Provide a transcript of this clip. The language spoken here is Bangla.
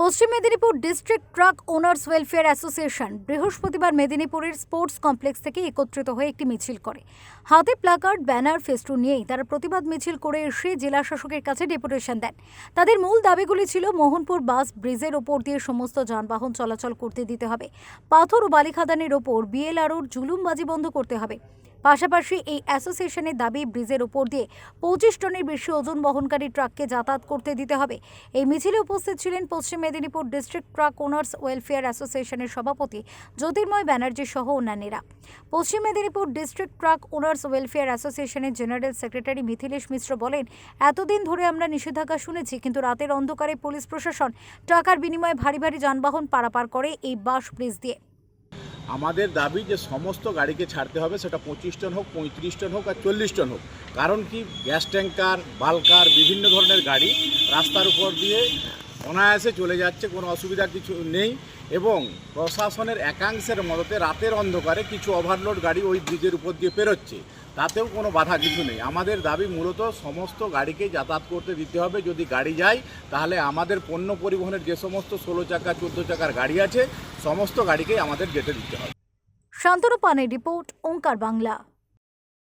পশ্চিম Medinipur district truck owners welfare association বৃহস্পতিবার মেদিনীপুরের স্পোর্টস কমপ্লেক্স থেকে একত্রিত হয়ে একটি মিছিল করে। হাতে প্লাকার্ড, ব্যানার, ফেস্টুন নিয়েই তারা প্রতিবাদ মিছিল করে এসে জেলা শাসকের কাছে ডেপুটেশন দেন। তাদের মূল দাবিগুলি ছিল মোহনপুর বাস ব্রিজের ওপর দিয়ে সমস্ত যানবাহন চলাচল করতে দিতে হবে। পাথর ও বালিখাদানের ওপর বিএলআরওর জুলুমবাজি বন্ধ করতে হবে। পাশাপাশি এই অ্যাসোসিয়েশনের দাবি, ব্রিজের উপর দিয়ে পঁচিশ টনের বেশি ওজন বহনকারী ট্রাককে যাতায়াত করতে দিতে হবে। এই মিছিলে উপস্থিত ছিলেন পশ্চিম Medinipur district truck owners welfare অ্যাসোসিয়েশনের সভাপতি জ্যোতির্ময় ব্যানার্জি সহ অন্যান্যরা। পশ্চিম Medinipur district truck owners welfare অ্যাসোসিয়েশনের জেনারেল সেক্রেটারি মিথিলেশ মিশ্র বলেন, এতদিন ধরে আমরা নিষেধাজ্ঞা শুনেছি, কিন্তু রাতের অন্ধকারে পুলিশ প্রশাসন টাকার বিনিময়ে ভারী ভারী যানবাহন পারাপার করে এই বাস ব্রিজ দিয়ে। আমাদের দাবি যে সমস্ত গাড়িকে ছাড়তে হবে, সেটা পঁচিশ টন হোক, পঁয়ত্রিশ টন হোক, আর চল্লিশ টন হোক। কারণ কি, গ্যাস ট্যাঙ্কার, বালকার, বিভিন্ন ধরনের গাড়ি রাস্তার উপর দিয়ে অনায়াসে চলে যাচ্ছে, কোনো অসুবিধা কিছু নেই এবং প্রশাসনের একাংশের মদতে রাতের অন্ধকারে কিছু ওভারলোড গাড়ি ওই ব্রিজের উপর দিয়ে পেরোচ্ছে। তাতেও কোনো বাধা কিছু নেই। আমাদের দাবি মূলত সমস্ত গাড়িকে যাতায়াত করতে দিতে হবে। যদি গাড়ি যায়, তাহলে আমাদের পণ্য পরিবহনের যে সমস্ত ষোলো চাকা, চোদ্দ চাকার গাড়ি আছে, সমস্ত গাড়িকেই আমাদের যেতে দিতে হবে। শান্তনু পানের রিপোর্ট, ওঙ্কার বাংলা।